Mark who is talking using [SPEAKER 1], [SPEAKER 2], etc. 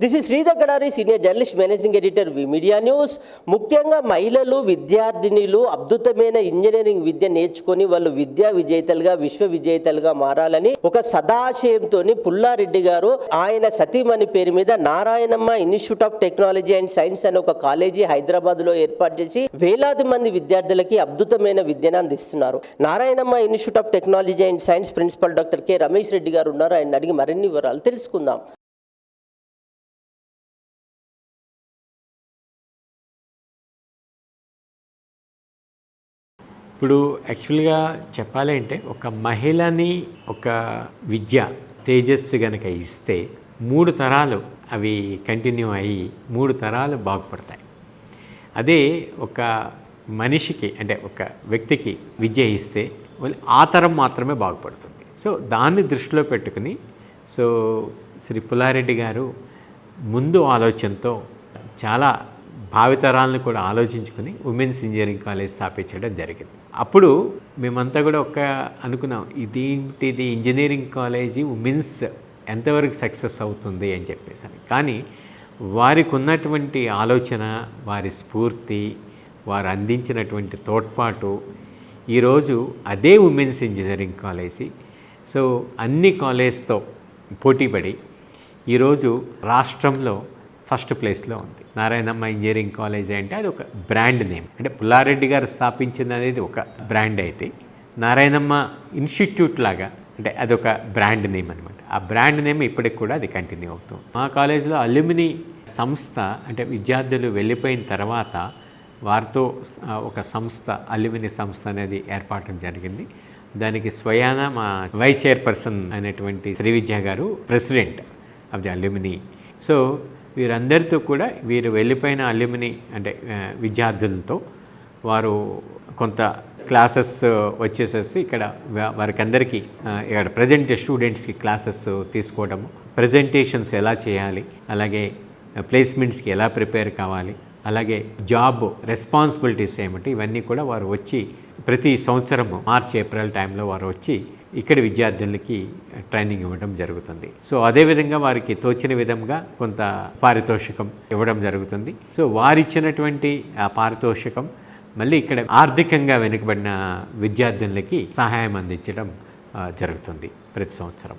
[SPEAKER 1] This is Sridhar Gadari senior journalist managing editor media news ముఖ్యంగా మహిళలు విద్యార్థినిలు అద్భుతమైన engineering విద్య నేర్చుకొని వాళ్ళు విద్యా విజేతలుగా విశ్వ విజేతలుగా మారాలని ఒక సదాశయంతో పుల్లారెడ్డి గారు ఆయన సతీమణి పేరు మీద Narayanamma institute of technology and science అనే ఒక కాలేజీ హైదరాబాద్లో ఏర్పాటు చేసి వేలాది మంది విద్యార్థులకి అద్భుతమైన విద్యను అందిస్తున్నారు. Narayanamma institute of technology and science principal doctor K Ramesh Reddy garu ఉన్నారు. ఆయన అడిగి మరిన్ని వివరాలు తెలుసుకుందాం.
[SPEAKER 2] ఇప్పుడు యాక్చువల్గా చెప్పాలి అంటే ఒక మహిళని ఒక విద్య తేజస్సు గనక ఇస్తే మూడు తరాలు అవి కంటిన్యూ అయ్యి మూడు తరాలు బాగుపడతాయి. అదే ఒక మనిషికి అంటే ఒక వ్యక్తికి విద్య ఇస్తే వాళ్ళు ఆ తరం మాత్రమే బాగుపడుతుంది. సో దాన్ని దృష్టిలో పెట్టుకుని సో శ్రీ పుల్లారెడ్డి గారు ముందు ఆలోచనతో చాలా భావితరాలను కూడా ఆలోచించుకుని ఉమెన్స్ ఇంజనీరింగ్ కాలేజ్ స్థాపించడం జరిగింది. అప్పుడు మేమంతా కూడా ఒక అనుకున్నాం ఇదేంటిది? ఇంజనీరింగ్ కాలేజీ ఉమెన్స్ ఎంతవరకు సక్సెస్ అవుతుంది? అని చెప్పేసి కానీ వారికి ఉన్నటువంటి ఆలోచన వారి స్ఫూర్తి వారు అందించినటువంటి తోడ్పాటు ఈరోజు అదే ఉమెన్స్ ఇంజనీరింగ్ కాలేజీ. సో అన్ని కాలేజ్తో పోటీపడి ఈరోజు రాష్ట్రంలో ఫస్ట్ ప్లేస్లో ఉంది. నారాయణమ్మ ఇంజనీరింగ్ కాలేజ్ అంటే అది ఒక బ్రాండ్ నేమ్. అంటే పుల్లారెడ్డి గారు స్థాపించింది అనేది ఒక బ్రాండ్ అయితే నారాయణమ్మ ఇన్స్టిట్యూట్ లాగా అంటే అదొక బ్రాండ్ నేమ్ అనమాట ఆ బ్రాండ్ నేమ్ ఇప్పటికి కూడా అది కంటిన్యూ అవుతుంది మా కాలేజీలో అల్యూమిని సంస్థ అంటే విద్యార్థులు వెళ్ళిపోయిన తర్వాత వారితో ఒక సంస్థ అల్యూమిని సంస్థ అనేది ఏర్పడటం జరిగింది. దానికి స్వయాన మా వైస్ చైర్పర్సన్ అనేటువంటి Shri Vidya garu president of the alumni. So వీరందరితో కూడా వీరు వెళ్ళిపోయిన అల్యూమిని అంటే విద్యార్థులతో వారు కొంత క్లాసెస్ వచ్చేసేసి ఇక్కడ వారికందరికీ వారికి ఇక్కడ ప్రజెంట్ స్టూడెంట్స్కి క్లాసెస్ తీసుకోవడము ప్రజెంటేషన్స్ ఎలా చేయాలి అలాగే ప్లేస్మెంట్స్కి ఎలా ప్రిపేర్ కావాలి అలాగే జాబ్ రెస్పాన్సిబిలిటీస్ ఏమిటి ఇవన్నీ కూడా వారు వచ్చి ప్రతి సంవత్సరము మార్చ్ ఏప్రిల్ టైంలో వారు వచ్చి ఇక్కడ విద్యార్థులకి ట్రైనింగ్ ఇవ్వడం జరుగుతుంది. సో అదేవిధంగా వారికి తోచిన విధంగా కొంత పారితోషికం ఇవ్వడం జరుగుతుంది. సో వారిచ్చినటువంటి ఆ పారితోషికం మళ్ళీ ఇక్కడ ఆర్థికంగా వెనుకబడిన విద్యార్థులకి సహాయం అందించడం జరుగుతుంది ప్రతి సంవత్సరం.